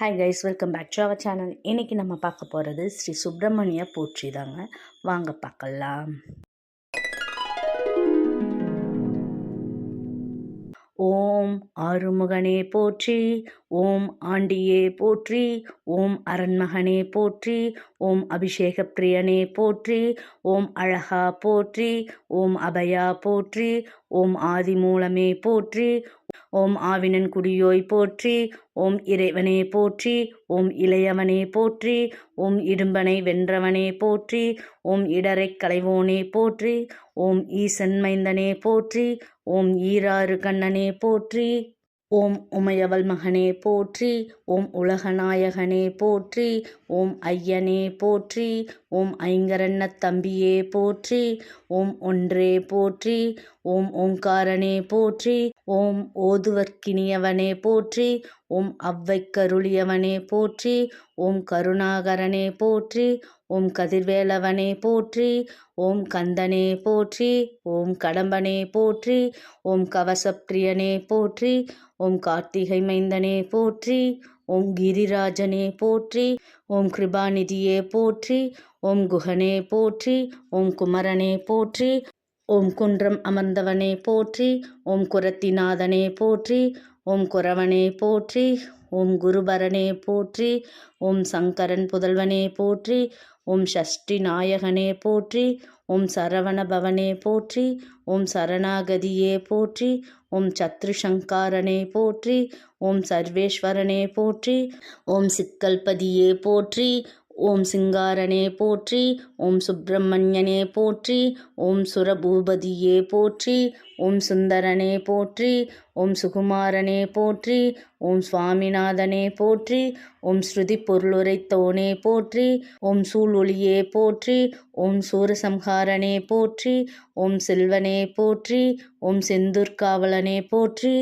Hi guys welcome back to our channel இன்றைக்கி நம்ம பார்க்க போகிறது ஸ்ரீ சுப்பிரமணிய போற்றி தாங்க. வாங்க பார்க்கலாம். ஓம் ஆறுமுகனே போற்றி ஓம் ஆண்டியே போற்றி ஓம் அரண்மகனே போற்றி ஓம் அபிஷேக பிரியனே போற்றி ஓம் அழகா போற்றி ஓம் அபயா போற்றி ஓம் ஆதிமூலமே போற்றி ஓம் ஆவினன் குடியோய் போற்றி ஓம் இறைவனே போற்றி ஓம் இளையவனே போற்றி ஓம் இடும்பனை வென்றவனே போற்றி ஓம் இடரைக் களைவோனே போற்றி ஓம் ஈசன் மைந்தனே போற்றி ஓம் ஈராறு கண்ணனே போற்றி. ஓம் உமையவள் மகனே போற்றி ஓம் உலகநாயகனே போற்றி ஓம் ஐயனே போற்றி ஓம் ஐங்கரண்ண தம்பியே போற்றி ஓம் ஒன்றே போற்றி ஓம் ஓங்காரனே போற்றி ஓம் ஓதுவர்க்கினியவனே போற்றி ஓம் அவ்வைக்கருளியவனே போற்றி ஓம் கருணாகரனே போற்றி ஓம் கதிர்வேலவனே போற்றி ஓம் கந்தனே போற்றி ஓம் கடம்பனே போற்றி ஓம் கவசப்பிரியனே போற்றி ஓம் கார்த்திகை மைந்தனே போற்றி ஓம் கிரிராஜனே போற்றி ஓம் கிருபாநிதியே போற்றி ஓம் குகனே போற்றி ஓம் குமரனே போற்றி ஓம் குன்றம் அமர்ந்தவனே போற்றி ஓம் குரத்திநாதனே போற்றி ஓம் குரவனே போற்றி ஓம் குருபரனே போற்றி ஓம் சங்கரன் புதல்வனே போற்றி ஓம் ஷஷ்டி நாயகனே போற்றி ஓம் சரவண பவனே போற்றி ஓம் சரணாகதியே போற்றி ஓம் சத்ருசங்காரனே போற்றி ஓம் சர்வேஸ்வரனே போற்றி ஓம் சிக்கல்பதியே போற்றி ஓம் சிங்காரனே போற்றி ஓம் சுப்பிரமணியனே போற்றி ஓம் சுரபூபதியே போற்றி ஓம் சுந்தரனே போற்றி ஓம் சுகுமாரனே போற்றி ஓம் சுவாமிநாதனே போற்றி ஓம் ஸ்ருதி பொருளுரைத்தோனே போற்றி ஓம் சூழொளியே போற்றி ஓம் சூரசம்ஹாரனே போற்றி ஓம் செல்வனே போற்றி ஓம் செந்தூர்காவலனே போற்றி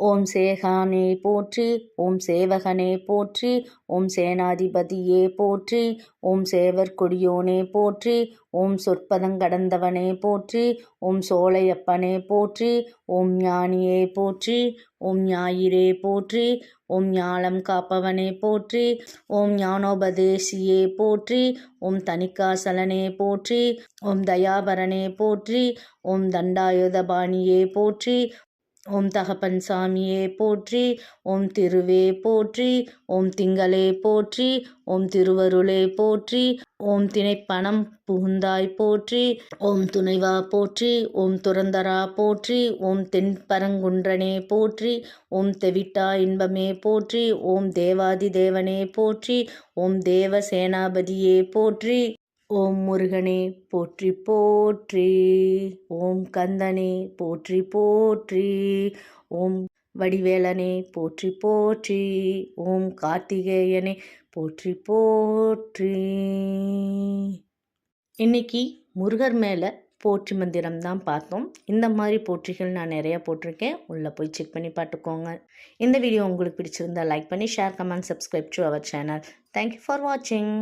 ஓம் சேகானே போற்றி ஓம் சேவகனே போற்றி ஓம் சேனாதிபதியே போற்றி ஓம் சேவர் கொடியோனே போற்றி ஓம் சொற்பதங்கடந்தவனே போற்றி ஓம் சோலையப்பனே போற்றி ஓம் ஞானியே போற்றி ஓம் ஞாயிறே போற்றி ஓம் ஞாலம் காப்பவனே போற்றி ஓம் ஞானோபதேசியே போற்றி ஓம் தணிக்காசலனே போற்றி ஓம் தயாபரனே போற்றி ஓம் தண்டாயுதபாணியே போற்றி ஓம் தகப்பன் சாமியே போற்றி ஓம் திருவே போற்றி ஓம் திங்களே போற்றி ஓம் திருவருளே போற்றி ஓம் திணைப்பணம் புகுந்தாய் போற்றி ஓம் துணைவா போற்றி ஓம் துறந்தரா போற்றி ஓம் தென்பரங்குன்றனே போற்றி ஓம் தெவிட்டா இன்பமே போற்றி ஓம் தேவாதி தேவனே போற்றி ஓம் தேவ சேனாபதியே போற்றி ஓம் முருகனே போற்றி போற்றி. ஓம் கந்தனே போற்றி போற்றி. ஓம் வடிவேலனே போற்றி போற்றி. ஓம் கார்த்திகேயனே போற்றி போற்றி. இன்னைக்கு முருகர் மேலே போற்றி மந்திரம் தான் பார்த்தோம். இந்த மாதிரி போற்றிகள் நான் நிறையா போட்டிருக்கேன். உள்ளே போய் செக் பண்ணி பார்த்துக்கோங்க. இந்த வீடியோ உங்களுக்கு பிடிச்சிருந்தா லைக் பண்ணி share comment subscribe to our channel thank you for வாட்சிங்